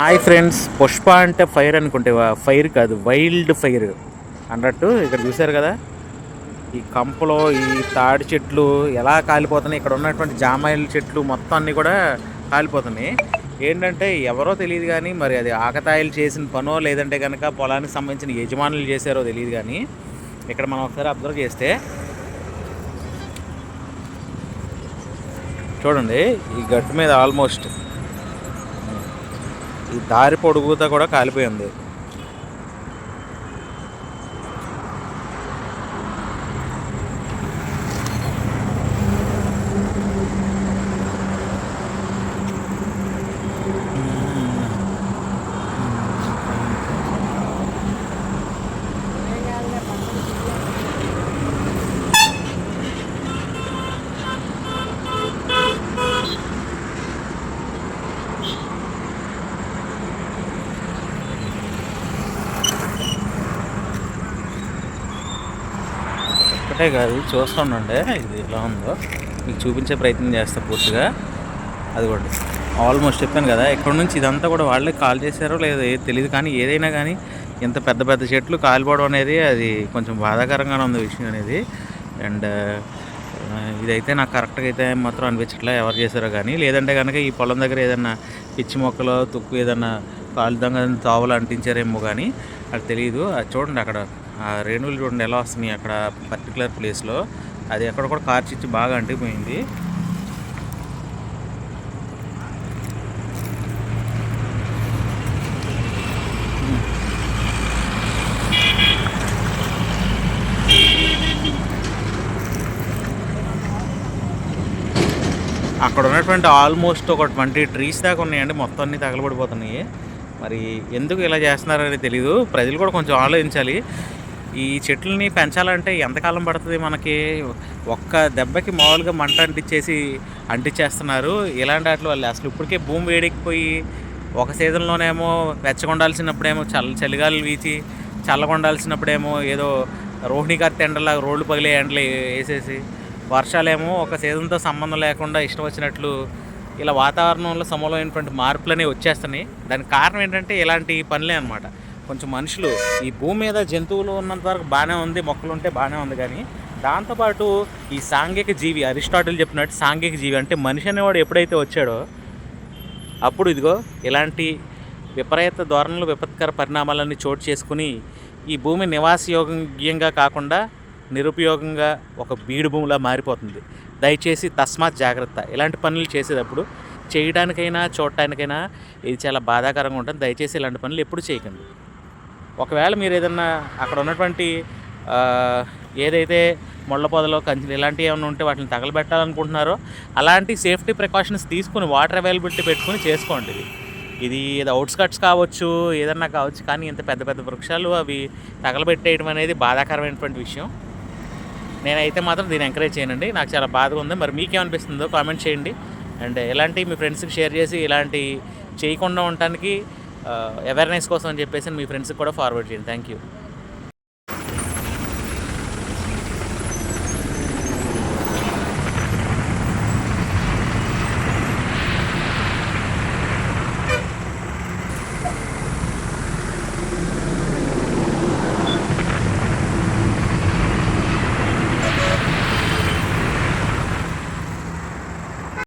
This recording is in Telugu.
హాయ్ ఫ్రెండ్స్ పుష్ప అంటే ఫైర్ అనుకుంటే ఫైర్ కాదు వైల్డ్ ఫైర్. అన్నట్టు ఇక్కడ చూశారు కదా? ఈ కంపలో ఈ తాడి చెట్లు ఎలా కాలిపోతున్నాయి ఇక్కడ ఉన్నటువంటి జామాయిల చెట్లు మొత్తం అన్నీ కూడా కాలిపోతున్నాయి. ఏంటంటే ఎవరో తెలియదు కానీ మరి అది ఆకతాయిలు చేసిన పనో లేదంటే కనుక పొలానికి సంబంధించిన యజమానులు చేశారో తెలియదు కానీ ఇక్కడ మనం ఒకసారి అబ్జర్వ్ చేస్తే చూడండి ఈ గట్టు మీద ఆల్మోస్ట్ ఈ దారి పొడుగుతా కూడా కాలిపోయింది. ఒకటే కాదు చూస్తుండండి ఇది ఎలా ఉందో. మీకు చూపించే ప్రయత్నం చేస్తా పూర్తిగా. అది కూడా ఆల్మోస్ట్ చెప్పాను కదా ఇక్కడ నుంచి ఇదంతా కూడా వాళ్ళే కాల్ చేశారో లేదో ఏది తెలియదు కానీ ఏదైనా కానీ ఇంత పెద్ద పెద్ద చెట్లు కాలిపోవడం అనేది అది కొంచెం బాధాకరంగానే ఉంది విషయం అనేది. అండ్ ఇదైతే నాకు కరెక్ట్గా అయితే మాత్రం అనిపించట్లే ఎవరు చేశారో కానీ. లేదంటే కనుక ఈ పొలం దగ్గర ఏదన్నా పిచ్చి మొక్కలు తుక్కు ఏదన్నా కాలుదంగా తావులు అంటించారేమో కానీ అది తెలియదు అది చూడండి అక్కడ రేణువులు చూడండి ఎలా వస్తున్నాయి అక్కడ పర్టికులర్ ప్లేస్లో అది ఎక్కడ కూడా కార్చిచ్చి బాగా అంటిపోయింది అక్కడ ఉన్నటువంటి ఆల్మోస్ట్ ఒక ట్వంటీ ట్రీస్ దాకా ఉన్నాయండి. మొత్తం అన్నీ తగలబడిపోతున్నాయి. మరి ఎందుకు ఇలా చేస్తున్నారని తెలీదు. ప్రజలు కూడా కొంచెం ఆలోచించాలి. ఈ చెట్లని పెంచాలంటే ఎంతకాలం పడుతుంది మనకి? ఒక్క దెబ్బకి మామూలుగా మంట అంటించేసి అంటించేస్తున్నారు ఇలాంటి వాటిలో వాళ్ళు అసలు ఇప్పటికే భూమి వేడెక్కిపోయి ఒక సీజన్లోనేమో వెచ్చగొండాల్సినప్పుడేమో చల్ల చలిగాలు వీచి చల్లగొండాల్సినప్పుడేమో ఏదో రోహిణి గారి తెండలాగా రోడ్లు పగిలే ఎండలు వేసేసి వర్షాలేమో ఒక సీజన్తో సంబంధం లేకుండా ఇష్టం వచ్చినట్లు ఇలా వాతావరణంలో సమూలమైనటువంటి మార్పులు అనేవి వచ్చేస్తున్నాయి. దానికి కారణం ఏంటంటే ఇలాంటి పనులే అనమాట కొంచెం మనుషులు ఈ భూమి మీద జంతువులు ఉన్నంత వరకు బాగానే ఉంది మొక్కలు ఉంటే బాగానే ఉంది కానీ దాంతోపాటు ఈ సాంఘిక జీవి అరిస్టాటిల్ చెప్పినట్టు సాంఘిక జీవి అంటే మనిషి అనేవాడు ఎప్పుడైతే వచ్చాడో అప్పుడు ఇదిగో ఇలాంటి విపరీత ధోరణులు విపత్కర పరిణామాలన్నీ చోటు చేసుకుని ఈ భూమి నివాసయోగ్యంగా కాకుండా నిరుపయోగంగా ఒక బీడు భూమిలా మారిపోతుంది. దయచేసి తస్మాత్ జాగ్రత్త. ఇలాంటి పనులు చేసేటప్పుడు చేయడానికైనా చూడటానికైనా ఇది చాలా బాధాకరంగా ఉంటుంది. దయచేసి ఇలాంటి పనులు ఎప్పుడు చేయకండి. ఒకవేళ మీరు ఏదన్నా అక్కడ ఉన్నటువంటి ఏదైతే ముళ్ళ పొదలో కంచెలు ఇలాంటివి ఏమైనా ఉంటే వాటిని తగలబెట్టాలనుకుంటున్నారో అలాంటి సేఫ్టీ ప్రికాషన్స్ తీసుకుని వాటర్ అవైలబిలిటీ పెట్టుకుని చేసుకోండి ఇది. ఇది ఏదో అవుట్స్కట్స్ కావచ్చు ఏదన్నా కావచ్చు కానీ ఇంత పెద్ద పెద్ద వృక్షాలు అవి తగలబెట్టేయడం అనేది బాధాకరమైనటువంటి విషయం. నేనైతే మాత్రం దీన్ని ఎంకరేజ్ చేయనండి. నాకు చాలా బాధగా ఉంది. మరి మీకేమనిపిస్తుందో కామెంట్ చేయండి. అండ్ ఇలాంటి మీ ఫ్రెండ్స్కి షేర్ చేసి ఇలాంటి చేయకుండా ఉండటానికి Uh, అవేర్నెస్ కోసం అని చెప్పేసి మీ ఫ్రెండ్స్కి కూడా ఫార్వర్డ్ చేయండి. Thank you